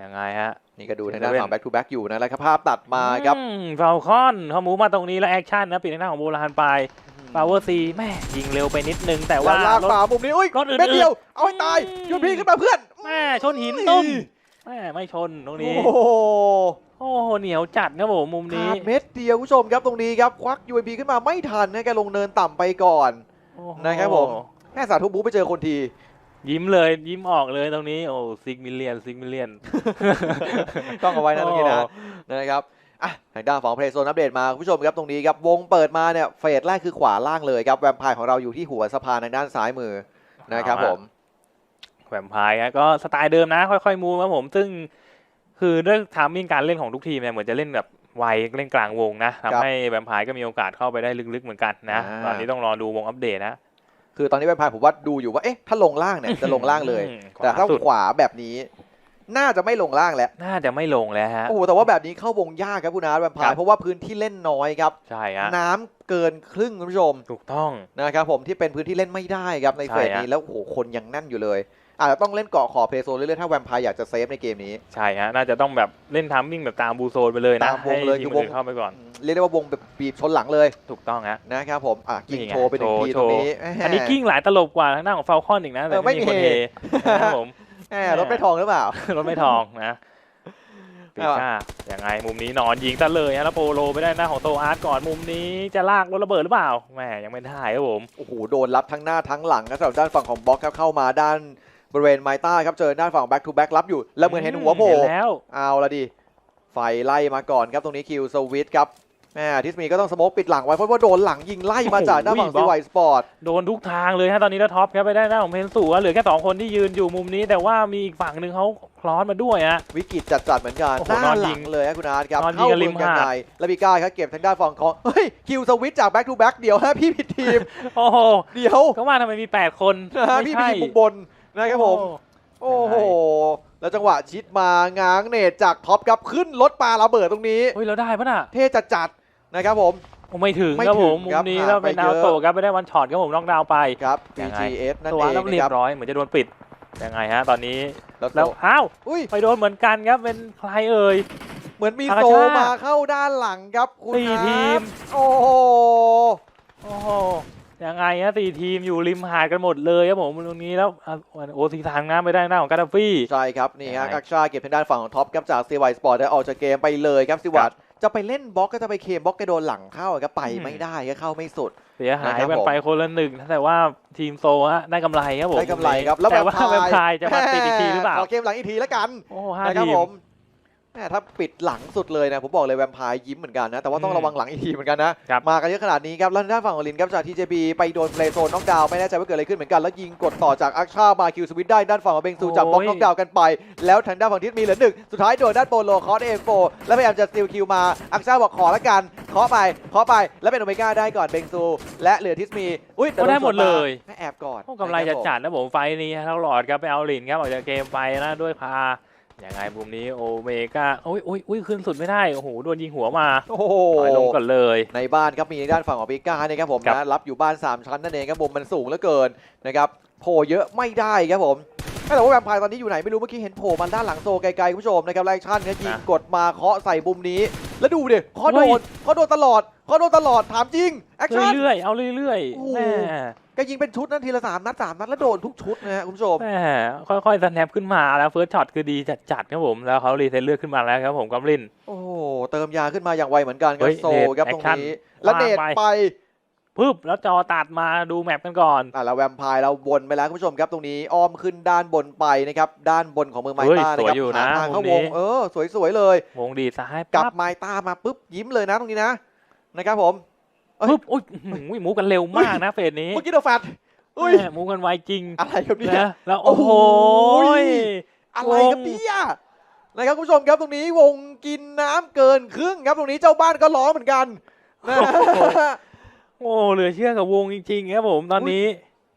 ยังไงฮะ นี่ก็ดูเซทางเว่นด้านฝั่ง back to back อยู่นะแล้วครับภาพตัดมาครับฟาลคอนเขามูฟมาตรงนี้แล้วแอคชั่นนะปิดทางหน้าของโบราณไปปาวเวอร์ซีแม่ยิงเร็วไปนิดนึง แต่แล้ว่าวลากรถป่ามุมนี้อุ้ยรถอื่นๆเม็ดเดียว เอาให้ตายอืมหยุดพี่ขึ้นมาเพื่อนแม่ชนหินตุ้มแม่ไม่ชนตรงนี้ โอ้โหโอ้โหเหนียวจัดครับผมมุมขานี้ดเม็ดเดียวคุณผู้ชมครับตรงนี้ครับควัก UMP ขึ้นมาไม่ทันนะแกลงเนินต่ำไปก่อนโอ้โหนะครับผมแค่สาธุบูไปเจอคนที ยิ้มเลยยิ้มออกเลยตรงนี้ โอ้ซิกมิเลียนซิกมิเลียน ต้องเอาไว้นะตรงนี้นะนะครับอะทางด้านของเพลย์โซนอัปเดตมาคุณผู้ชมครับตรงนี้ครับวงเปิดมาเนี่ยเฟสแรกคือขวาล่างเลยครับแวมไพร์ของเราอยู่ที่หัวสะพานทางด้านซ้ายมือนะครับผมแวมไพร์ฮะก็สไตล์เดิมนะ ค่อยๆมูฟครับผมซึ่งคือด้วยทามมิ่งการเล่นของทุกทีมเนี่ยเหมือนจะเล่นแบบไวเล่นกลางวงนะครัทำบให้แวมไพร์ก็มีโอกาสเข้าไปได้ลึกๆเหมือนกันนะอ่าตอนนี้ต้องรอดูวงอัปเดตนะ คือตอนนี้แวมไพร์ผมว่าดูอยู่ว่าเอ๊ะถ้าลงล่างเนี่ยจะลงล่างเลยอืมแต่ถ้าสุดขวาแบบนี้ น่าจะไม่ลงล่างแล้ว น่าจะไม่ลงแล้วฮะโอ้โหแต่ว่าแบบนี้เข้าวงยากครับคุณอาร์ตแวมไพครัร์บเพราะว่าพื้นที่เล่นน้อยครับใช่ฮะน้ำเกินครึ่งคุณผู้ชมถูกต้องนะครับผมที่เป็นพื้นที่เล่นไม่ได้ครับในเฟสใช่ฮะนี้แล้วโอ้โหคนยังแน่นอยู่เลยอาจจะต้องเล่นเกาะขอบเพลย์โซนเรื่อยๆถ้าแวมไพร์อยากจะเซฟในเกมนี้ ใช่ฮะน่าจะต้องแบบเล่นทามมิ่งแบบตามบูโซนไปเลยนะตามวงเลยให้ทีมคือวงอื่นเข้าไปก่อน เรียกได้ว่าวงแบบบีบชนหลังเลยถูกต้องฮะนะครับผมอะกิ่งนี่ไงโชว์ไปหนึ่งโชว์ทีตรงนี้อันนี้กิ้งหลายตลบกว่าทางหน้าของฟาลคอนอีกนะแต่เออไม่ไม่มีคนมีเทนะครับผมแหมรถไม่ทองหรือเปล่ารถไม่ทองนะปีก้าอย่างไงมุมนี้นอนยิงซะเลยฮะแล้วโปโลไปได้หน้าของโตอาร์ตก่อนมุมนี้จะลากรถระเบิดหรือเปล่าแหมยังไม่ได้ครับผมโอ้โหโดนรับทั้งหน้าทั้งหลังครับสำหรับด้านฝั่งของบล็อกครับเข้ามาด้านบริเวณไมต้าครับเจอด้านฝั่ง back to back รับอยู่ แล้วเหมือนเห็นหัวโผล่เห็นแล้วเอาละดิไฟไล่มาก่อนครับตรงนี้คิวสวิตครับ แหม่ทิสมีก็ต้องสโมกปิดหลังไว้เพราะว่าโดนหลังยิงไล่มาจากด้านฝั่งซีไวสปอร์ตโดนทุกทางเลยฮะตอนนี้แล้วท็อปครับไปได้หน้าของเพนสูเหลือแค่สองคนที่ยืนอยู่มุมนี้ แต่ว่ามีอีกฝั่งหนึ่งเขาคล้อนมาด้วยฮะวิกฤตจัดๆเหมือนกันโอ้โหหน้านอนหยิลังงเลยครับคุณอาร์ตครับนอนยิงเข้ากับริเมืมองกันหาดในแล้วมีก้าครับเก็บทางด้านฝั่งของเฮ้ยคิวสวิตจาก back to back เดี๋ยวฮะพี่ผิดทีมโอ้โหเดี๋ยวก็ว่าทำไมมี 8 คนนะฮะไม่พี่ใช่ผิดมุมบนนะครับผมโอ้โอ้โหแล้วจังหวะชิดมาง้างเนตจากท็อปครับขึ้นรถปลาระเบิดตรงนี้เฮ้ยเราได้ปะน่ะเท่จัดๆ นะครับผม ผมไม่ถึงไม่ครับผมถึงมุครัมบนี้ห่างแล้วเป็นไปดาวเยอะโตครับไปได้วันช็อตครับผมน็อกดาวน์ไป ครับ ยังไง BGF นั่นตัวเองแล้วเรีนะยครับบร้อยเหมือนจะโดนปิดยังไงฮะตอนนี้แล้วแล้วโตอ้าวอุ้ยไปโดนเหมือนกันครับเป็นใครเอ่ย เหมือนมีธรรมโซชาติ มาเข้าด้านหลังครับคุณสี่อาร์ตทีมโอ้โห โอ้โหยังไงฮะสี่ทีมอยู่ริมหาดกันหมดเลยครับผมตรงนี้แล้วอะโอ้สีทางน้ำไปได้หน้าของกาดาฟี่ ใช่ครับ นี่ยัฮะงไงกักชาเก็บทางด้านฝั่งของท็อปครับจากซีไวสปอร์ตได้ออกจากเกมไปเลยครับซิวัต จะไปเล่นบล็อกก็จะไปเคมบล็อกก็โดนหลังเข้าครับไปอืมไม่ได้ก็เข้าไม่สุด เสียหายนะครับกันผมไปคนละหนึ่งแต่ว่าทีมโซฮะได้กำไรครับผมได้กำไรครับแต่ว่าแวแวมมไพไพร์ร์จะมาติดอีกทีหรือเปล่าขอเกมหลังอีกทีแล้วกันโอ้ห้านะครับทีผมม แม่ถ้าปิดหลังสุดเลยนะผมบอกเลยแวมไพร์ยิ้มเหมือนกันนะ แต่ว่าต้องอืมระวังหลังอีกทีเหมือนกันนะครับมากันเยอะขนาดนี้ครับ แล้วทางด้านฝั่งของลินครับจาก TJB ไปโดนเพลย์โซนน็อกดาวน์ไม่แน่ใจว่าเกิดอะไรขึ้นเหมือนกัน แล้วยิงกดต่อจากอักชามาคิวสวิตได้ด้านฝั่งของเบงซูจับบล็อกน็อกดาวน์กันไป แล้วทางด้านฝั่งทิศมีเหลือหนึ่งสุดท้ายโดนด้านโปโลคอสเอฟโฟแล้วพยายามจะสติลคิวมาอักชาบอกขอละกันเคาะไปเคาะไปแล้วเป็นโอเมก้าได้ก่อนเบงซู และเหลือทิสมีอุ้ยแต่ก็ได้หมดเลยให้แอบก่อนโอ้กำไรจะจัดนะผมไฟล์นี้ฮะเท่าหลอดครับไปเอาหลินครับออกจากเกมไปนะด้วยพาอ ย่างไงมุมนี้โอเมก้าโอ้ยโอ้ยอุ้ยขึ้นสุดไม่ได้ โอ้โห โดนยิงหัวมาโอ้โหถอยลงก่อนเลย ในบ้านครับมีด้านฝั่งของปิก้านะครับผมครับนะรับอยู่บ้าน 3 ชั้นนั่นเองครับผมมันสูงเหลือเกินนะครับโผล่เยอะไม่ได้ครับผมแต่ว่าแวมไพร์ตอนนี้อยู่ไหนไม่รู้เมื่อกี้เห็นโผล่มาด้านหลังโซไกลๆคุณผู้ชมนะครับแอคชั่นครับยิงกดมาเคาะใส่บุมนี้ แล้วดูดิเคาะโดนเคาะโดนตลอดเคาะโดนตลอดถามจริงแอคชั่นเรื่อยๆเอาเรื่อยโอ้ๆโหแม่ ก็ยิงเป็นชุดนั้นทีละสามนัดสามนัดแล้วโดนทุกชุดนะฮะคุณผู้ชมแม่ค่อยๆสแนปขึ้นมาแล้วเฟิร์สช็อตคือดีจัดๆครับผมแล้วเขารีเซ็ตเลือดขึ้นมาแล้วครับผมกอมลินโอ้โหเติมยาขึ้นมาอย่างไวเหมือนกันครัเฮ้บยโซครับตรงเนตนี้แอคชั่นแล้วเนตวางไปไปปึ๊บแล้วจอตัดมาดูแมปกันก่อนอะแล้วแวมไพร์เราวนไปแล้วคุณผู้ชมครับตรงนี้อ้อมขึ้นด้านบนไปนะครับด้านบนของเมืองไมเฮ้ยต้าสนะวยครับอยู่หานะทางเข้ามุวมงนี้เออสวยๆเลยวงดีซ้ายกลับปั๊บไมต้ามาปุ๊บยิ้มเลยนะตรงนี้นะนะครับผมเอ้ย ปึ๊บอุ้ยอื้อหือมูฟกันเร็วมากนะเฟสนี้เมื่อกี้เราแฟดอุ้ยแม่มูฟกันไวจริงอะไรครับเนี่ยนะแล้วโอ้โหโอ้ยอะไรครับวงเนี่ยนะครับคุณผู้ชมครับตรงนี้วงกินน้ำเกินครึ่งครับตรงนี้เจ้าบ้านก็ร้องเหมือนกันนะโอ้เหลือเชื่อกับวงจริงๆครับผมตอนนี้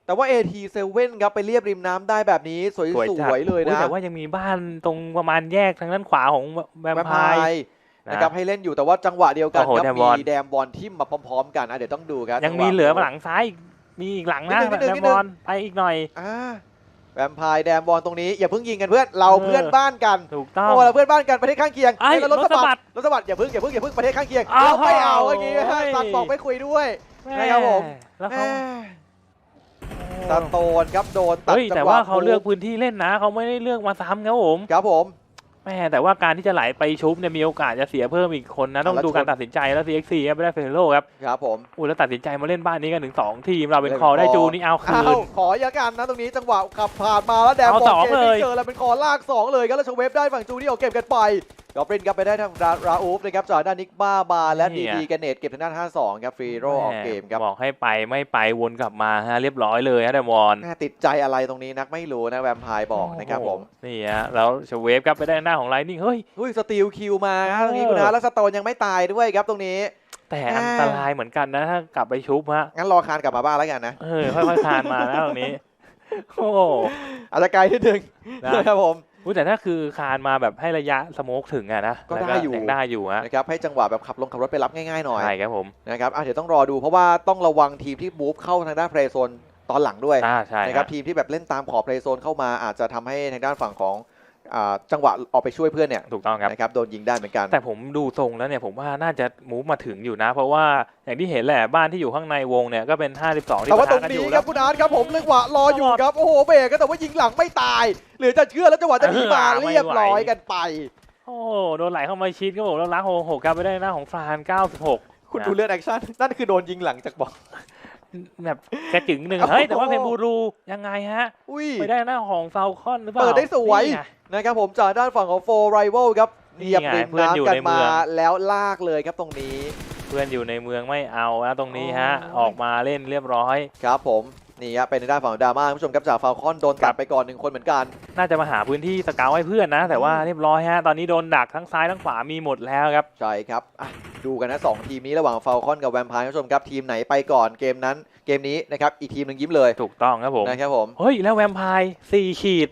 แต่ว่า AT7 ครับไปเรียบริมน้ำได้แบบนี้สจัดวยๆเลยอุ๊นะแต่ว่ายังมีบ้านตรงประมาณแยกทางด้านขวาของแวมแวมไพไพร์ร์ นะครับให้เล่นอยู่แต่ว่าจังหวะเดียวกันโอ้โหครับแดมบอลมีแดมบอลทิ่มมาพร้อมๆกันอะเดี๋ยวต้องดูครับยังจังวะมีเหลือหลังซ้ายอีกมีอีกหลังนะนิดนึงนิดนึงแดนิดมนึบองลไปอีกหน่อยอ่าแวมไพร์แดมบอลตรงนี้อย่าเพิ่งยิงกันเพื่อนเราเออเพื่อนบ้านกันถูกต้องโอ้เราเพื่อนบ้านกันประเทศข้างเคียงไอ้เฮ้ยแล้วรถสะรถสะบับัดดรถสะบัดอย่าเพิ่งอย่าเพิ่งอย่าเพิ่งประเทศข้างเคียงอ้าวเราไม่เอาเมื่อกี้โอ้ยตัดบอกไม่คุยด้วยแม่นะครับผมแล้วแหเขามสโตนครับโดนตัดเฮ้ยจัแต่งหวะว่าเขาเลือกปุ๊บพื้นที่เล่นนะ เขาไม่ได้เลือกมาซ้ำครับผมครับผม แม่แต่ว่าการที่จะไหลไปชุบเนี่ยมีโอกาสจะเสียเพิ่มอีกคนนะ ต้องแล้วดูชนการตัดสินใจแล้ว CXC ครับไม่ได้เฟรโลครับครับผมอู้แล้วตัดสินใจมาเล่นบ้านนี้กันถึงสองทีมเราเป็นเล่นคอได้คอจูนี่เอาคือ้านวขออย่ากันนะตรงนี้จังหวะขับผ่านมาแล้วแดมเอาบอสลองเกมเลยไม่เจอแล้วเป็นคอลากสองเลยครับแล้วชเวฟได้ฝั่งจูนี่เอาเก็บกันไป กอบรินครับไปได้ทางราราอูฟนะครับจากด้านนิกบ้าบาและดีดีกันเนตเก็บทางด้าน 52 ครับฟรีโรออกเกมครับบอกให้ไปไม่ไปวนกลับมาฮะเรียบร้อยเลยฮะเดมอนน่าติดใจอะไรตรงนี้นักไม่รู้นะแวมไพร์บอกนะครับผมโอ้โหนี่ฮะแล้วชเวฟครับไปได้หน้าของไลนิ่งเฮ้ยอุ้ยสตีลคิวมาครับตรงนี้เออคุณนะแล้วสโตนยังไม่ตายด้วยครับตรงนี้แต่อ่าอันตรายเหมือนกันนะถ้ากลับไปชุบฮะงั้นรอคานกลับมาบ้านแล้วกันนะเออค่อยๆคลานมานะตรงนี้โอ้โหอาจจะไกลนิดนึงนะนะครับผม อุ๊ยแต่ถ้าคือคานมาแบบให้ระยะสโมกถึงอะนะก็ได้อยู่งได้อยู่ฮะนะครับให้จังหวะแบบขับลงขับรถไปรับง่ายๆหน่อยใช่ครับผมนะครับอะเดี๋ยวต้องรอดูเพราะว่าต้องระวังทีมที่บูฟเข้าทางด้านเพลย์โซนตอนหลังด้วยอ่าใช่นะครับฮะทีมที่แบบเล่นตามขอบเพลย์โซนเข้ามาอาจจะทำให้ทางด้านฝั่งของอ่า จังหวะออกไปช่วยเพื่อนเนี่ยถูกต้องครับนะครับโดนยิงได้เหมือนกัน แต่ผมดูทรงแล้วเนี่ยผมว่าน่าจะมูฟมาถึงอยู่นะ เพราะว่าอย่างที่เห็นแหละบ้านที่อยู่ข้างในวงเนี่ยก็เป็น 52 ที่แต่ว่าปะตรทะงกันอนี้ยู่คแล้รัวบคุณอาร์ตครับผมเรียกว่ารออยู่ครับโอ้โหเบรกก็แต่ว่ายิงหลังไม่ตายเหลือจะเชื่อแล้วจังหวะจะหนีมาเออไม่ไหวเรียบร้อยกันไป โอ้โดนไหลเข้ามาชิดครับผมแล้วล้างหกหกครับไปได้หน้าของฟราน96คุณดูเลือดแอคชั่นนั่นคือโดนยิงหลังจากบอก แบบกระจึงหนึ่งโอ้โหเฮ้ยแต่ว่าเพนบูรูยังไงฮะอุ้ยไปได้หน้าของฟาลคอนหรือเปล่าเปิดได้สวยนี่ไงนะครับผมจากด้านฝั่งของโฟร์ไรเวลครับนี่เหยียบไงริมเพื่อนอยู่น้ำกันในเมืมาองแล้วลากเลยครับตรงนี้ เพื่อนอยู่ในเมืองไม่เอานะตรงนี้ฮะโอ้ยออกมาเล่นเรียบร้อยครับผม นี่ครับเป็นในด้านฝั่งของดราม่าคุณผู้ชมครับจากฟาลคอนโดนตัครัดบไปก่อนหนึ่งคนเหมือนกัน น่าจะมาหาพื้นที่สเกาวให้เพื่อนนะ แต่ว่าเรียบร้อยฮะ ตอนนี้โดนดักทั้งซ้ายทั้งขวามีหมดแล้วครับ ใช่ครับอะดูกันนะสองทีมนี้ระหว่างฟาลคอนกับแวมไพร์คุณผู้ชมครับทีมไหนไปก่อนเกมนั้นเกมนี้นะครับอีกทีมหนึ่งยิ้มเลยถูกต้องครับผมนะครับผมเฮ้ยแล้วแวมไพร์สี่ขีด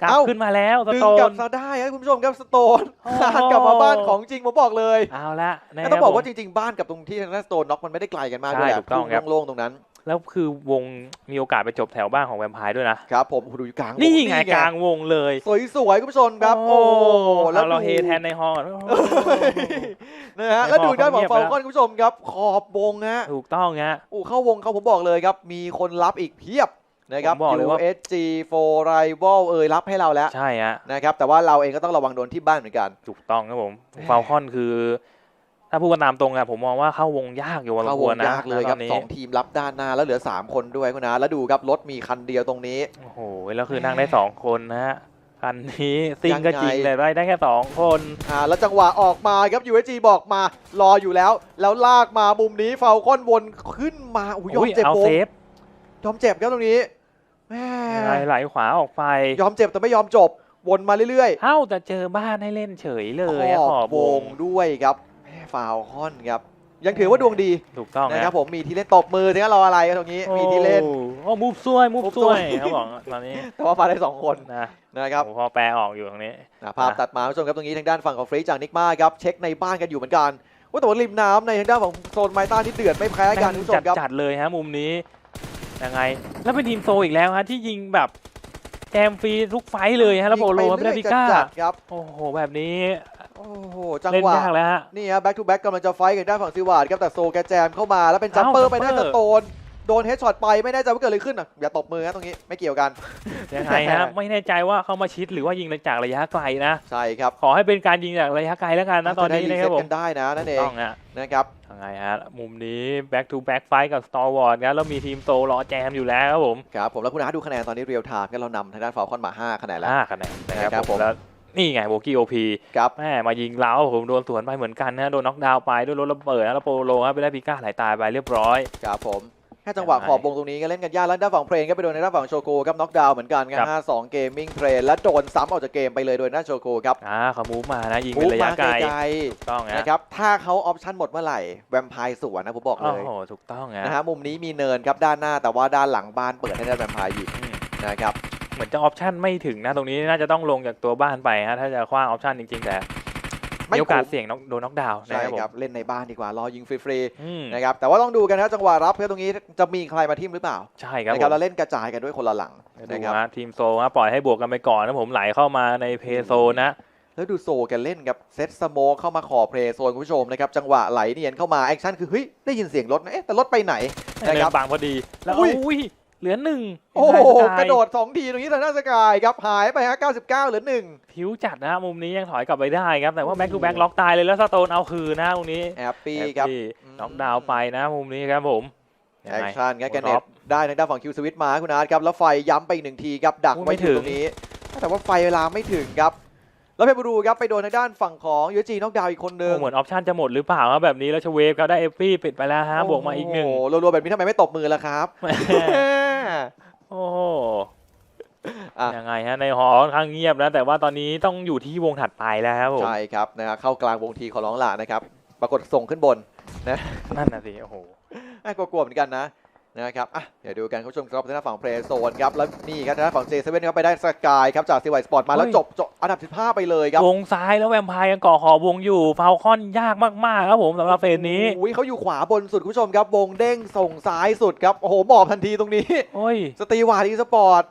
กลับเอ้าขึ้นมาแล้วสดึงโตกลับนซะได้ครับคุณผู้ชมครับสโตนโอ้โหคานกลับมาบ้านของจริงผมบอกเลยเอาละนะแต่คต้รัอบงบอกผมว่าจริง ๆ บ้านกับตรงที่ทางด้านสโตนน็อกมันไม่ได้ไกลกันมากใช่ด้วยแหละถูกต้องครับโล่งๆตรงนั้น แล้วคือวงมีโอกาสไปจบแถวบ้านของแวมไพร์ด้วยนะครับผมโอ้โหดูอยู่กลางวนี่ไงกลางวงเลย สวยๆคุณผู้ชมครับโอ้แล้แล้ววเราดูเฮแทนในฮอลล์นะฮะในแล้วดูฮอด้านฝั่งเขาฟาเงีลยบคอนคุณผู้ชมครับ ขอบวงฮะถูกต้องฮะโอ้เข้าวงเขาผมบอกเลยครับ มีคนรับอีกเพียบนะครับผมบอกเลยว่า USG for Rival เอ่ยรับให้เราแล้ว ใช่ฮะนะครับแต่ว่าเราเองก็ต้องระวังโดนที่บ้านเหมือนกัน ถูกต้องครับผมแหม่ฟาลคอนคือ ถ้าพูดกันตามตรงอะผมมองว่าเข้าวงยากอยู่พอสเข้ามวควงรนะยากเลยครับณตอนนี้สองทีมรับด้านหน้าแล้วเหลือ3คนด้วยคุณนะ แล้วดูครับรถมีคันเดียวตรงนี้ โอ้โหแล้วคือนั่งได้สองคนนะฮะคันนี้ซิงก็ยังไงจริงเลยได้ได้แค่สองคน อ่าแล้วจังหวะออกมาครับ USG บอกมารออยู่แล้ว แล้วลากมามุมนี้ฟาลคอนวนขึ้นมาอุ้ยยอมอุ้ยเจ็บเอาโบเซฟยอมเจ็บครับตรงนี้แม่ไหลไหลขวาออกไปยอมเจ็บแต่ไม่ยอมจบวนมาเรื่อยเอ้าแต่เจอบ้านให้เล่นเฉยเลๆยอะขขออบบววงงด้วยครับแม่ ฟาวคอนครับยังถือว่าดวงดีถูกต้องนะครับฮะผมมีที่เล่นตบมือถึงจะรออะไรกันตรงนี้มีที่เล่นโอ้โอ้มูฟซวยมูฟมูฟซซววยยเขาบอกตอนนี้แต่ว่ามาได้สองคนนะนะครับผมพอแปลออกอยู่ตรงนี้อะภาพตัดมาคุณผู้ชมครับตรงนี้ทางด้านฝั่งของฟรีจากนิกมาครับเช็คในบ้านกันอยู่เหมือนกันว่าแต่ว่าริมน้ำในทางด้านของโซนไมต้าที่เดือดไม่แพ้กันคุณผู้ชจัมดครับจัดเลยฮะมุมนี้ยังไง แล้วเป็นทีมโซอีกแล้วฮะที่ยิงแบบแจมฟรีทุกไฟต์เลยฮะแล้วโปโลยิงไม่ปได้เรื่อยพิก้าจัดๆครับโอ้โหแบบนี้ โอ้โหจังเล่นหวะยากแล้วฮะ นี่ฮะ back to back กำลังจะไฟท์กันด้านฝั่งซิวาร์ดครับแต่โซแกแจมเข้ามาแล้วเป็นจัมเอ้าเปอร์ไปได้จัมเปอร์สโตนโดนเฮดช็อตไปไม่แน่ใจว่าเกิดอะไรขึ้นอะอย่าตบมือนะตรงนี้ไม่เกี่ยวกัน ยังไงฮะ ไม่แน่ใจว่าเขามาชิดหรือว่ายิงจากระยะไกลนะ ใช่ครับขอให้เป็นการยิงจากระยะไกลแล้วกันนะตอนนี้จนะได้ครับผเซ็ตมกันได้นะนั่นเองต้องฮะ นะครับยังไงฮะ มุมนี้ back to back fight กับ Star Wars ครับแล้วมีทีมโซรอแจมอยู่แล้วครับผมครับผมแล้วคุณอาดูคะแนนตอนนี้เรียลไทม์กันเรานำทางด้านฟาลคอนมา 5 คะแนนแล้ว ห้าคะแนนนะคครัรับบผม แล้ว นี่ไงโบกี้โอพีครับแม่มายิงเล้าผมโดนสวนไปเหมือนกันนะโดนน็อกดาวน์ไปด้วยรถระเบิดนะแล้วโปโลครับไปได้พิก้าไหลตายไปเรียบร้อยครับผมแค่จังหวะยังไงขอบวงตรงนี้ก็เล่นกันยากแล้วด้านฝั่งเพลงก็ไปโดนในด้านฝั่งโชโกครับน็อกดาวน์เหมือนกันคครัรับบ5-2เกมมิ่งเพลนและโดนซ้ำออกจากเกมไปเลยโดยด้านโชโกครับอ่าเขามูฟมานะยิงเป็นระยะมาไกลไกลถูกต้องๆฮะนะครับถ้าเขาออปชั่นหมดเมื่อไหร่แวมไพร์สวนนะผมบอกโอ้เลยโหถูกต้องฮะนะฮะมุมนี้มีเนินครับด้านหน้าแต่ว่าด้านหลังบ้านเปิดให้ด้านแวมไพร์ยิงอืมนะครับ เหมือนจะออปชั่นไม่ถึงนะ ตรงนี้น่าจะต้องลงจากตัวบ้านไปฮะถ้าจะคว้างออปชั่นจริงๆแต่ไม่มีโอกาสคุ้มเสี่ยงน็อกโดนน็อกดาวน์นะใช่ครับผมครับเล่นในบ้านดีกว่ารอยิงฟรีอืมๆนะครับแต่ว่าต้องดูกันนะครับจังหวะรับครับตรงนี้จะมีใครมาทิมหรือเปล่าใช่ครับนะผครับม เราเล่นกระจายกันด้วยคนละหลังดูนะครับ ฮะทีมโซฮะปล่อยให้บวกกันไปก่อนนะผมไหลเข้ามาในเพย์โซนนะ แล้วดูโซกันเล่นกับเซตสโมกเข้ามาขอเพลย์โซนคุณผู้ชมนะครับจังหวะไหลเนียนเข้ามาแอคชั่นคือเฮ้ยได้ยินเสียงรถนะเอ๊ะแต่รถไปไหนนะเดิครับนบางพอดีแล้วอุ้ย อุ้ย เหลือหนึ่งโอ้โหสายกระโดด 2 ทีตรงนี้ทางด้านสกายครับหายไปฮะ99 เหลือหนึ่งผิวจัดนะฮะมุมนี้ยังถอยกลับไปได้ครับ แต่ว่าแบ็คทูแบ็คล็อกตายเลยแล้วสโตนเอาคืนนะตรงนี้แฮปปี้ครับน็อกดาวน์ไปนะมุมนี้ครับผมยังแอคไงชั่นครับแกโอ้เน็ท็ตอปได้ทางด้านฝั่งคิวสวิตมาคุณอาร์ตครับแล้วไฟย้ำไปอีกหนึ่งทีครับดักโอ้ไว้ไม่อยู่ถึงตรงนี้ แต่ว่าไฟเวลาไม่ถึงครับแล้วเพชรบุรีครับไปโดนทางด้านฝั่งของยูจีน็อกดาวน์อีกคนนึงโอ้เหมือนออปชั่นจะหมดหรือเปล่าครับแบบนี้แล้วชเวฟก็ได้เอฟฟี่ปิดไปแล้วฮะบวกมาอีกหนึ่งโโรัวๆแบบนี้ทำไมไม่ตบมือล่ะครับ โอ้โหอะ ยังไงฮะในหอค่อนข้างเงียบนะแต่ว่าตอนนี้ต้องอยู่ที่วงถัดไปแล้วครับผมใช่ครับนะฮะเข้ากลางวงทีขอร้องหลานะครับ ปรากฏส่งขึ้นบนนั่นน่ะสิโอ้โห น่ากลัวๆเหมือนกันนะ นะครับอะเดี๋ยวดูกันคุณผู้ชมครับทางด้านฝั่งเพลย์โซนครับ แล้วนี่ครับทางด้านฝั่งเจเซเว่นครับไปได้สกายครับจากซีไวสปอร์ตมาแล้วเฮ้ยจบจบอันดับ 15 ไปเลยครับ วงซ้ายแล้วแวมไพร์ยังก่อขอบวงอยู่ฟาวคอนยากมาก ๆ ครับผมสำหรับเฟสนี้โอ้ยเขาอยู่ขวาบนสุดคุณผู้ชมครับ วงเด้งส่งซ้ายสุดครับ โอ้โหหมอบทันทีตรงนี้โอ้ยสตรีวาร์ดีสปอร์ต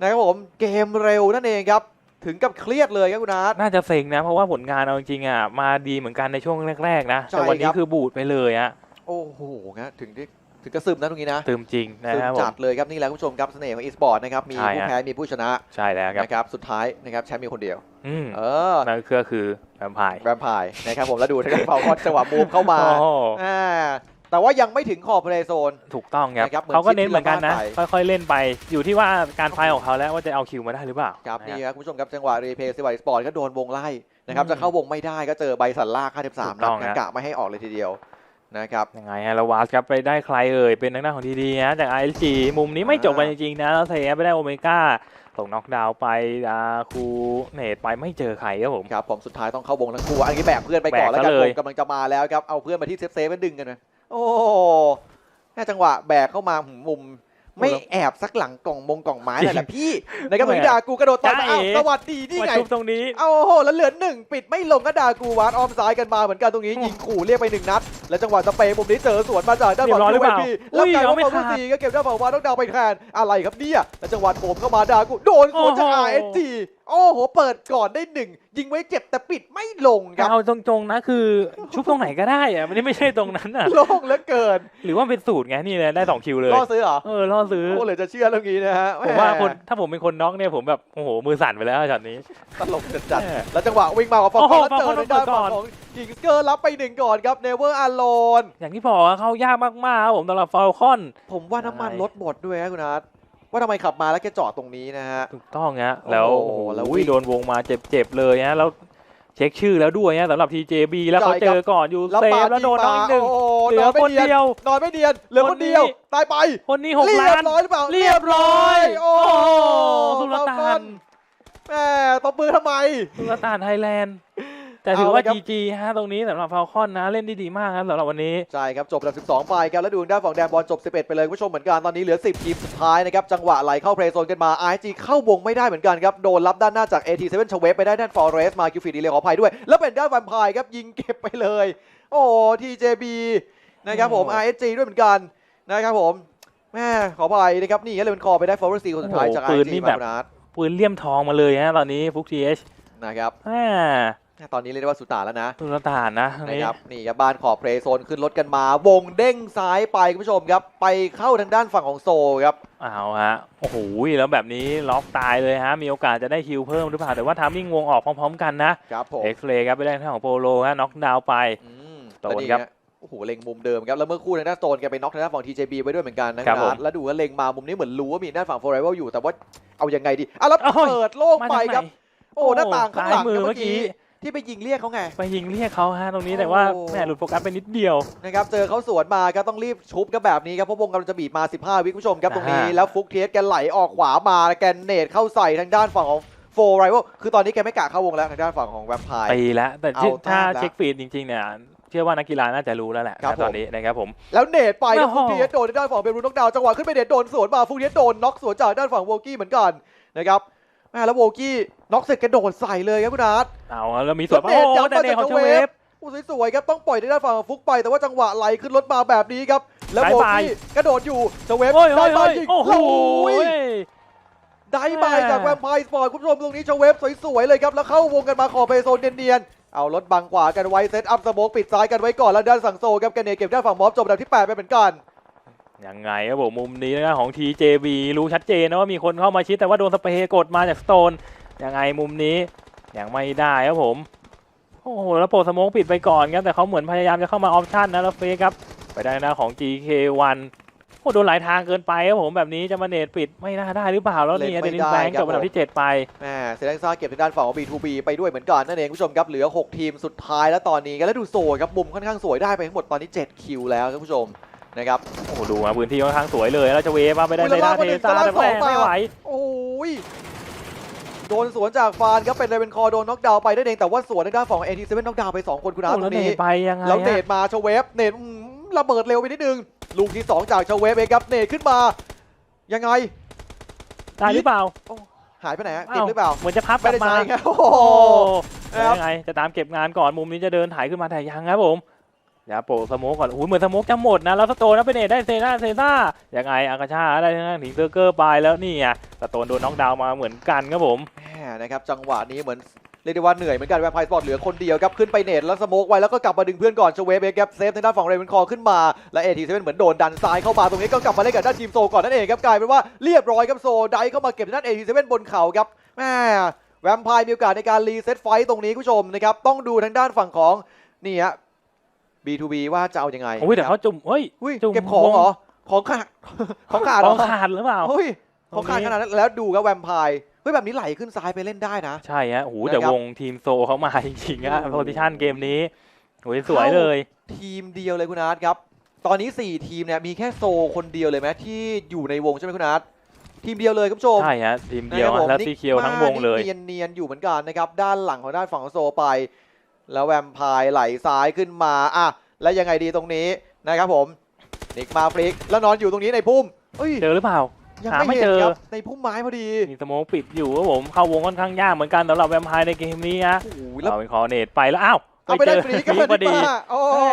นะครับผมเกมเร็วนั่นเองครับถึงกับเครียดเลยครับคุณอาร์ตน่าจะเซ็งนะ เพราะว่าผลงานเอาจริงๆอะมาดีเหมือนกันในช่วงแรกๆนะใช่แต่วันนี้ครับคือบูดไปเลยอะโอ้โหนะถึงที่ ถึงกระซึมนะตรงนี้นะเติมจริงนะซึมครับผจัมดเลยครับนี่แหละคุณผู้ชมครับเสน่ห์ของอีสปอร์ตนะครับมีใช่ผู้ฮะ แพ้มีผู้ชนะใช่แล้วครับนะครับสุดท้ายนะครับแชมป์มีคนเดียว อืมเออนั่นก็คือแวมไพร์แวมไพร์นะครับผมแล้วดูทางด้านเฟาคอนจังหวะมูฟเข้ามาโอ้โหอ่าแต่ว่ายังไม่ถึงขอบเพลย์โซน ถูกต้องครับนะครับเหมือนเขาก็เน้นเหมือนกันนะคิดที่เราค่อยๆเล่นไป อยู่ที่ว่าการไฟของเขาแล้วว่าจะเอาคิวมาได้หรือเปล่าครับนะนี่ฮะ ครับคุณผู้ชมครับจังหวะรีเพย์ซีไวสปอร์ตก็โดนวงไล่นะครับอืมจะเข้าวงไม่ได้ก็เจอใบสันลากถู53กต้องนัดฮะกะไม่ให้ออกเลยทีเดียว นะครับยังไงฮะแล้ววาสครับไปได้ใครเอ่ยเป็นทางด้านของทีดีนะจาก ILG มุมนี้ไม่จบกันจริงๆนะแล้วเทไปได้โอเมก้าส่งน็อกดาวน์ไปอาคูเนตไปไม่เจอใครครับผมครับผมสุดท้ายต้องเข้าวงทั้งคู่อันนี้แบกเพื่อนไปก่อนแบกแล้วกันซะเลวยงกำลังจะมาแล้วครับเอาเพื่อนมาที่เซฟเซฟๆแล้วดึงกันนะโอ้โหแค่จังหวะแบกเข้ามาหืมมุม ไม่แอบสักหลังกล่องมงกล่องไม้นั่นแหละพี่นะครับผมดากูกระโดดต่อมาจ้าเอ๋อ้าวสวัสดีนี่มาไงชุบตรงนี้เอาโอ้โหแล้วเหลือหนึ่งปิดไม่ลงก็ดากูวาดออมซ้ายกันมาเหมือนกันตรงนี้ยิงขู่เรียกไปหนึ่งนัด แล้วจังหวะสเปรย์มุมนี้เจอสวนมาจากด้านฝั่งเรียบร้อยหรือเปล่าพีแล้วกลายอุ้ว่ายเอาไม่ฟอร์ขาดซีก็เก็บด้านฝั่งวาดต้องดาวไปแทนอะไรครับเนี่ยแล้วจังหวะโถมเข้ามาดากูโดนสวนจากโอ้โห RSG โอ้โห เปิดก่อนได้หนึ่งยิงไว้เจ็บแต่ปิดไม่ลงครับเอาตรงๆนะคือชุบตรงไหนก็ได้อะไม่ได้ไม่ใช่ตรงนั้นอะโล่งเหลือเกิน หรือว่าเป็นสูตรไงนี่เลยได้สองคิวเลยล่อซื้อเหรอเออล่อซื้อโอ้เหลยจะเชื่อเรื่องนี้นะฮะผมว่าแหคนถ้าผมเป็นคนน็อกเนี่ยผมแบบโอ้โหมือสั่นไปแล้วช็อตนี้ตลกจัดแหม่ๆแล้วจังหวะวิ่งมาของฟอร์โอ้โหแล้วเจอฟอร์ในด้านก่ฝั่องนของหญิงสเกอร์รับไปหนึ่งก่อนครับ Never Alone อย่างที่บอกอะเข้ายากมากๆครับผมสำหรับฟาลคอน ผมว่าน้ำมันใช่ลดหมดด้วยนะคุณอาร์ต ว่าทำไมขับมาแล้วแกจอดตรงนี้นะฮะ ถูกต้องฮะแล้วโอ้โอ้โหโหแล้ววิ่งโดนวงมาเจ็บๆเลยฮะแล้วเช็คชื่อแล้วด้วยฮะสำหรับ TJB แล้วเขาใช่เจครับอก่อนอยู่แล้วเซปาฟแล้วโดนน้องอีกหนึ่งโอ้โหเหลือคนเดียว นอนไม่เนียนเหลือคนเดียวคนนี้ตายไปคนนี้หกเรีล้ายบนร้อยหรือเปล่าเรียบร้อย โอ้โอ้โหโหสุลต่านแหมตบมือทำไม สุลต่านไทยแลนด์ แต่ถือว่าเอาละครับ GG ฮะตรงนี้สำหรับฟาลคอนนะ เล่นได้ดีมากครับสำหรับวันนี้ ใช่ครับจบอันดับ 12 ไปครับแล้วดูด้านฝั่งแดนบอลจบ 11 ไปเลยคุณผู้ชมเหมือนกันตอนนี้เหลือ 10 ทีมสุดท้ายนะครับจังหวะไหลเข้าเพลย์โซนกันมา RG เข้าวงไม่ได้เหมือนกันครับโดนรับด้านหน้าจาก AT7 ชเวฟไปได้ด้านฟอร์เรสมาคิวฟีดีเลยขออภัยด้วย แล้วเป็นด้านแวมไพร์ครับยิงเก็บไปเลย โอ้ TJB นะครับผมโอ้ RSG ด้วยเหมือนกันนะครับผมแม่ขออภัยนะครับนี่ก็เลยเป็นคอไปได้ฟอร์เรสซีคนสุดท้ายโอ้โหจากปืน RSG นี่มาแบบคุณอาร์ตปืนเลี่ยมทองมาเลยฮะตอนนี้ฟุกทีเอชนะครับอ่า ตอนนี้เรียกได้ว่าสุดตานแล้วนะสุลต่านนะตรงนะนี้ ครับนี่ครับบ้านขอบเพลย์โซนขึ้นรถกันมา วงเด้งซ้ายไปคุณผู้ชมครับ ไปเข้าทางด้านฝั่งของโซลครับ เอาฮะ โอ้โห แล้วแบบนี้ล็อกตายเลยฮะ มีโอกาสจะได้คิวเพิ่มหรือเปล่า แต่ว่าทามมิ่งวงออกพร้อมๆกันนะ ครับผมเอ็กซ์เลย์ครับไปได้ทางของโปโลฮะ น็อกดาวน์ไป อืมโซนแล้วนี่ครับฮะโอ้โหเล็งมุมเดิมครับ แล้วเมื่อคู่ทางด้านโซนแกไปน็อกทางด้านฝั่ง TJB ไว้ด้วยเหมือนกันนะคครัรับบผมแล้วดูว่าเล็งมามุมนี้เหมือนรู้ว่ามีด้านฝั่ง Forever อยู่แต่ว่าเอายังไงดีอะแล้วโอ้ย เปิดโล่งมาไปทางไหนครับ โอ้หน้าต่างข้างหลังซ้ยมือครับเมื่เมื่ออกี้ กี้ ที่ไปยิงเรียกเขาไง ไปยิงเรียกเขาฮะตรงนี้แต่ว่าโอ้ แหม่หลุดโฟกัสไปนิดเดียว นะครับเจอเขาสวนมาครับต้องรีบชุบกันแบบนี้ครับเพราะวงกำลังจะบีบมา 15 วิคุณผู้ชมครับตรงนี้ อ่าแล้วฟุกเทียสแกไหลออกขวามาแกนเนตเข้าใส่ทางด้านฝั่งของโฟร์ไรวคือตอนนี้แกไม่กะเข้าวงแล้วทางด้านฝั่งของแวมไพร์ตีแล้วแต่เอาถ้าแต้มแล้วเช็คฟีดจริงๆเนี่ยเชื่อว่านักกีฬาน่าจะรู้แล้วแหละครับนะตอนนี้นะครับผม แล้วเนตไปครับโอ้ฟุโหกเทียสโดนทางด้านฝั่งเบรูน็อกดาวน์จังหวะขึ้นไปเนตโดนสวนมาฟุกเทียสโดนน็อกสวนจากด้านฝั่งโวกี้เหมือนกันนะครับแหม อ่าแล้วโวกี้น็อกเสร็จกระโดดใส่เลยครับคุณอาร์ตเอาแล้วมีสวนแล้วเนตโอ้ยัดแต่มาเนจากของเจ้าเชเวเวฟฟโอ้สวยๆครับต้องปล่อยในด้านฝั่งของฟุกไปแต่ว่าจังหวะไหลขึ้นรถมาแบบนี้ครับ แล้วสายโวไปกี้กระโดดอยู่เจ้าเวฟโอ้ยได้โอ้ยมาโอ้ยยิงโอ้โหแล้วยได้บายจากแวมไพร์สปอร์ตคุณผู้ชมตรงนี้เจ้าเวฟสวยๆเลยครับแล้วเข้าวงกันมาขอไปโซนเนียนๆเอารถบังขวากันไว้เซตอัพสโมกปิดซ้ายกันไว้ก่อนแล้วด้านสั่งโซครับแกเนเก็บด้านฝั่งมอบจบอันดับที่แปดไปเหมือนกัน ยังไงครับผมมุมนี้นะของ TJB รู้ชัดเจนนะว่ามีคนเข้ามาชิดแต่ว่าโดนสเปรย์กดมาจากสโตนยังไงมุมนี้ยังไม่ได้ครับผมโอ้โหแล้วโปรสโมองปิดไปก่อนครับแต่เขาเหมือนพยายามจะเข้ามาออปชั่นนะแล้วเฟกครับไปได้นะของ GK1 โอ้โดนหลายทางเกินไปครับผมแบบนี้จะมาเนตปิดไม่น่าได้หรือเปล่าแล้วนี่เล่นเดไม่นิสได้แบงค์ครัจบบอันดับที่เจ็ดไปแหมเซเลนซ่าเก็บทางด้านฝั่งของ B2B ไปด้วยเหมือนกันนั่นเองคุณผู้ชมครับเหลือ 6 ทีมสุดท้ายแล้วตอนนี้กันแล้วดูโซยครับมุมค่อนข้างสวยได้ไปทั้งหมดตอนนี้ 7 คิวแล้วครับคุณผู้ชม นะครับ โอ้โหดูมาพื้นที่ค่อนข้างสวยเลยแล้วจะเวฟมาไปได้อุ้ยในแล้วหน้าลากมาหนึ่เทงซ่าแล้วแต่ลากสองแม่มาไม่ไหวโอ้ยโดนสวนจากฟานครับเป็นเลเวนคอร์โดนน็อกดาวน์ไปได้เองแต่ว่าสวนทางด้านฝั่ง AT7 น็อกดาวน์ไป 2 คนคุณอาร์ตโอ้ตแล้รวงเนนี้ตไปยังไงแล้วเนอะตมาชเวฟเนตอืมระเบิดเร็วไปนิดนึง ลูกที่ 2 จากชเวฟเองครับเนตขึ้นมา ยังไงได้หรือเปล่าหายไปไหนฮะเก็บหรือเปล่าเหมือนจะพับกไม่ลับได้มาใช้ครับโอ้โหโอ้ครับยังไงจะตามเก็บงานก่อนมุมนี้จะเดินถ่ายขึ้นมาแต่ยังครับผม อย่าโปะสโมกก่อนโอ้ยเหมือนสโมกจะหมดนะ แล้วสโตนนะเป็นเนตได้เซน่าเซน่ายังไงอากาชาได้ทางด้านถิงเซอร์เกอร์ไปแล้วนี่ไงสโตนโดนน็อกดาวน์มาเหมือนกันครับผมแหมนะครับจังหวะนี้เหมือนเรียกได้ว่าเหนื่อยเหมือนกันแวมไพร์สปอร์ตเหลือคนเดียวครับขึ้นไปเนตแล้วสโมกไว้แล้วก็กลับมาดึงเพื่อนก่อนชเวฟเองครับเซฟทางด้านฝั่งเรเวนคอร์ขึ้นมาและเอทีเซเบนเหมือนโดนดันซ้ายเข้ามาตรงนี้ก็กลับมาเล่นกับด้านทีมโซก่อนนั่นเองครับกลายเป็นว่าเรียบร้อยครับโซได้เข้ามาเก็บด้านเอทีเซเบนเขาครับแหมแวมไพร์มีโอกาสในการรีเซ็ตไฟต์ตรงนี้คุณผู้ชมนะครับต้องดูทางด้านฝั่งของนี่ฮะ B2B ว่าจะเอายังไงโอ้ยแต่เขาจุ่มเฮ้ยอุ้ยจุ่มเก็บของเหรอของขาดของขาดเหรขอองขาดหรือเปล่าเฮ้ยของขาดตรงนี้ขนาดนั้นแล้วดูครับแวมไพร์เฮ้ยแบบนี้ไหลขึ้นซ้ายไปเล่นได้นะ ใช่ฮะโอ้โหแต่นะครับวงทีมโซเขามาจริงๆอะโอ้โหโพซิชันเกมนี้โอ้ยสวยเลย ทีมเดียวเลยคุณอาร์ตครับ ตอนนี้ 4 ทีมเนี่ยมีแค่โซคนเดียวเลยไหมที่อยู่ในวงใช่ไหมคุณอาร์ตทีมเดียวเลยครับผู้ชมใช่ฮะทีมเดียวนะครับผมแล้วซีเคียวทั้งวงเลยเนียนเนียนๆอยู่เหมือนกันนะครับด้านหลังของด้านฝั่งของโซไป แล้วแวมไพร์ไหลซ้ายขึ้นมาอะแล้วยังไงดีตรงนี้นะครับผมนิกมาฟลิกแล้วนอนอยู่ตรงนี้ในพุ่มเอ้ยเจอหรือเปล่ายังหาไม่ไม่เห็นเจอครับในพุ่มไม้พอดีมีสโมกปิดอยู่ครับผมเข้าวงค่อนข้างยากเหมือนกันสำหรับแวมไพร์ในเกมนี้ฮะโอ้โหแล้วเราเป็นคอเนตไปแล้วอ้าวเอาไปได้ฟรีเจกัอนฟรีพอนิดีกมาโอ้แม่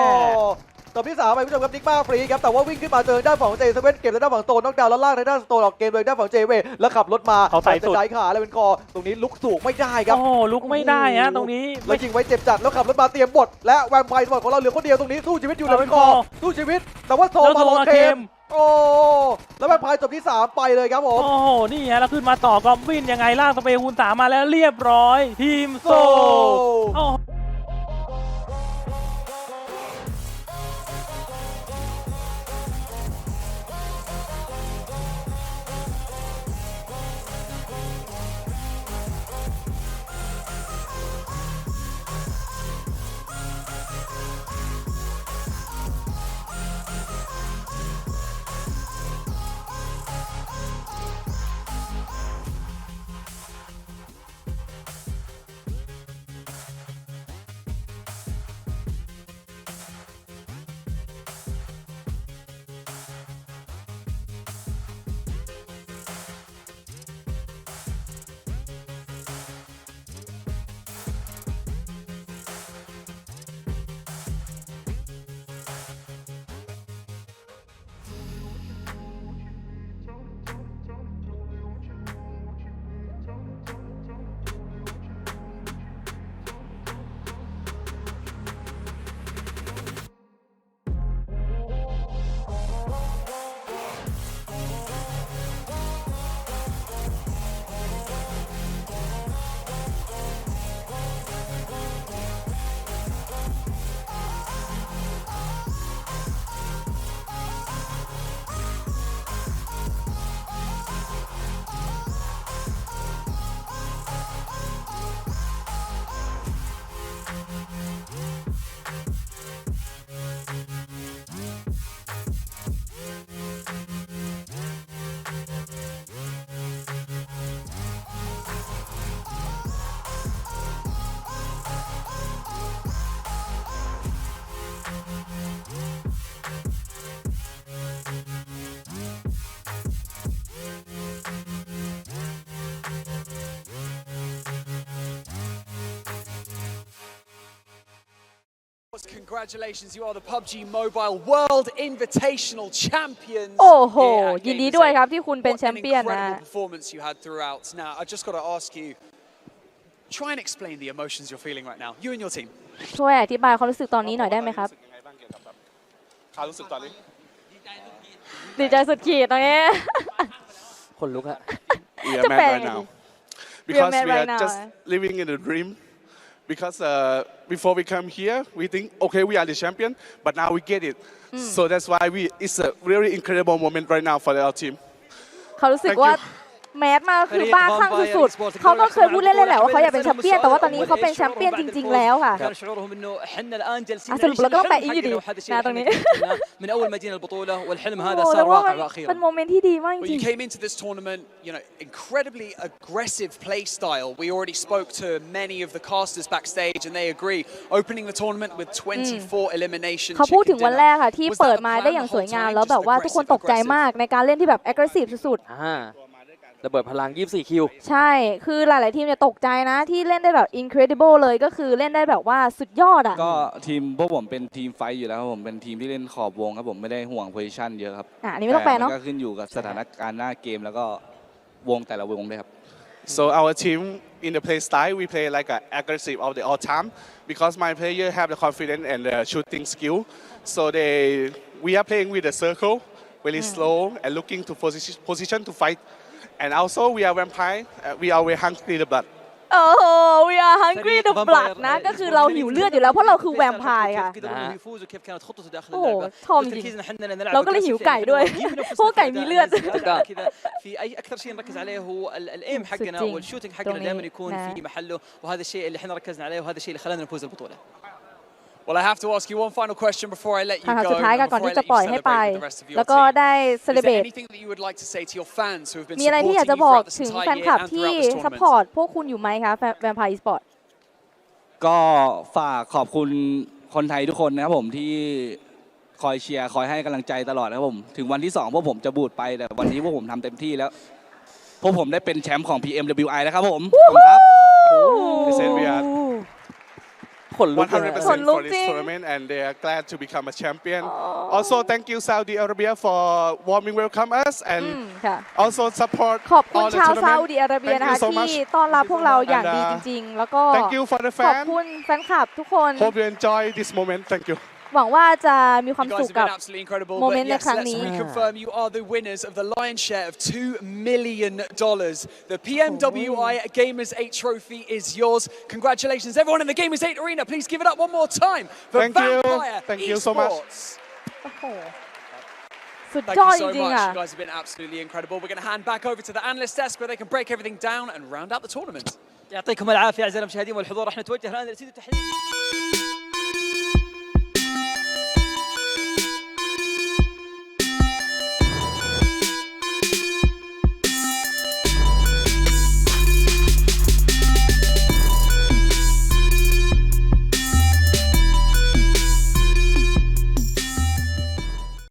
ตบที่สามไปผู้ชมครับนิกมาฟรีครับแต่ว่าวิ่งขึ้นมาเจอด้านฝั่งของเจเซเว่นเก็บด้านฝั่งโตนน็อกดาวน์แล้วลากในด้านสโตนออกเกมเลยด้านฝั่งเจเวแล้วขับรถมาเขาใส่สุดแต่ขาแล้วเป็นคอตรงนี้ลุกสูงไม่ได้ครับโอ้ลุกไม่ได้ฮะตรงนี้แล้วยิงไว้เจ็บจัดแล้วขับรถมาเตรียมบทและแวมไพร์สปอร์ตของเราเหลือคนเดียวตรงนี้สู้ชีวิตอยู่เลยเป็นคอสู้ชีวิต แต่ว่าโซแล้วมาโซลงมาเทเกมมโอ้แล้วแวมไพร์จบที่สามไปเลยครับผมโอ้โหนี่ฮะแล้วขึ้นมาต่อกอมวินยังไงล่างสเปรย์คูณสามมาแล้วเรียบร้อย ทีมโซโซโอ้ Congratulations, you are the PUBG Mobile World Invitational Champions. โอ้โห here at ยินดี Gamers ด้วย 8. ครับที่คุณเป็น What แช an มเปี้ยนนะ incredible performance you had throughout. Now, I just got to ask you, try and explain the emotions you're feeling right now, you and your team. ช่วยอธิบายความรู้สึกตอนนี้หน่อยได้ไหมครับ สึกยังไงบ้างเกี่ยวกับแบบความรู้สึกตอนนี้ ดีใจสุดขีดตรงนี้ คนลุกฮะ We are จะ mad แปล right ไง now ดี because mad we right are now, just eh? living in a dream because uh, before we come here we think okay we are the champion but now we get it Hmm. so that's why we it's a really incredible moment right now for our team เขารู้สึก Thank you ว่า แมสมาคือบ้าคลั่งสุดๆ เขาก็เคยพูดเล่นๆแหละว่าเขาอยากเป็นแชมป์เปี้ยน แต่ว่าตอนนี้เขาเป็นแชมป์เปี้ยนจริง ๆ แล้วค่ะสรุปแล้วก็ต้องแปะอีกยู่ดีนะตรงนี้โอ้แต่ว่าเป็นโมเมนต์ที่ดีมากจริง came into this tournament, you know, incredibly aggressive play style. We already spoke to many of the casters backstage, and they agree. Opening the tournament with 24 elimination เขาพูดถึงวันแรกค่ะที่เปิดมาได้อย่างสวยงามแล้วแบบว่าทุกคนตกใจมากในการเล่นที่แบบ aggressive สุดๆ ระเบิดพลัง 24 คิวๆใช่ คือหลาย ๆ ทีมเนี่ยตกใจนะ ที่เล่นได้แบบ incredible เลยก็คือเล่นได้แบบว่าสุดยอดอะ ก็ทีมพวกผมเป็นทีมไฟท์อยู่แล้วครับผม เป็นทีมที่เล่นขอบวงครับผมไม่ได้ห่วงโพซิชันเยอะครับอะอันนี้ไม่ต้องแปลเนาะก็ขึ้นอยู่กับสถานการณ์หน้าเกมแล้วก็วงแต่ละวงด้วยครับ so our team in the play style we play like a aggressive all the all time because my player have the confidence and the shooting skill so they we are playing with the circle really slow and looking to position position to fight and also we are vampire uh, we are very hungry the blood โอ้โห we are hungry the blood นะ ก็คือเราหิวเลือดอยู่แล้ว เพราะเราคือแวมไพร์ค่ะ كيف قدروا انهم يفوزوا كيف كانت خطته داخل أوه، اللعبه توم تركيزنا احنا نلعب เราก็เลยหิวไก่ด้วย เพราะว่าไก่มีเลือด كذا في اي اكثر شيء نركز عليه هو ال- الايم حقنا ستين. والشوتنج حقنا تومي. دائما يكون نعم. في محله وهذا الشيء اللي احنا ركزنا عليه وهذا الشيء اللي خلانا نفوز البطوله Well, I have to ask you one final question before I let you คำถาม go. สุดท้ายกัน and ก่อน before I ที่จะ let ปล่อย you ให้ไป celebrate with the rest of your แล้วก็ team. ได้ Is there celebrate anything that you would like to say to your fans who have been มีอะไรที่อยาก supporting จะ you บอก throughout this ถึง entire แฟน year คลับ and ที่ throughout this ซัพ tournament? พอร์ตพวกคุณอยู่ไหมคะแวมไพร์อีสปอร์ต ก็ฝากขอบคุณคนไทยทุกคนนะครับผมที่คอยเชียร์คอยให้กำลังใจตลอดนะครับผม ถึงวันที่สองพวกผมจะบูดไป แต่วันนี้พวกผมทำเต็มที่แล้ว พวกผมได้เป็นแชมป์ของ PMWI แล้วครับผมขอบคุณครับ they said we are คนลุกเลยฮะ100%คนลุก for this จริง tournament and they are glad to become a champion. Also, thank you Saudi Arabia for warming welcome us อื and มค่ะ also support ขอบคุณ all the ชาวซา tournament. อุดิอาระเบีย Thank นะคะ you so ที่ much. ต้อนรับพวกเราอย่างดี And, จ uh, ริง ๆ แล้วก็ Thank you for the ขอบ fan. คุณแฟนคลับทุกคน Hope you enjoy this moment. Thank you. หวังว่าจะมีความ You สุ guys ข have กับ been absolutely incredible. moment But ใน yes, ครั้ง let's นี้ reconfirm you are the winners of the lion's share of $2 million. The PMWI Gamers 8 trophy is yours. Congratulations, everyone in the Gamers 8 arena. Please give it up one more time for Thank you. Vampire Thank you so much. Esports. โอ้โหสุด Thank ยอด you จ so ริง much. ๆค่ะ You guys have been absolutely incredible. We're going to hand back over to the analyst desk where they can break everything down and round out the tournament. يعطيكم العافيه اعزائي المشاهدين والحضور احنا نتوجه الان لرصيد التحليل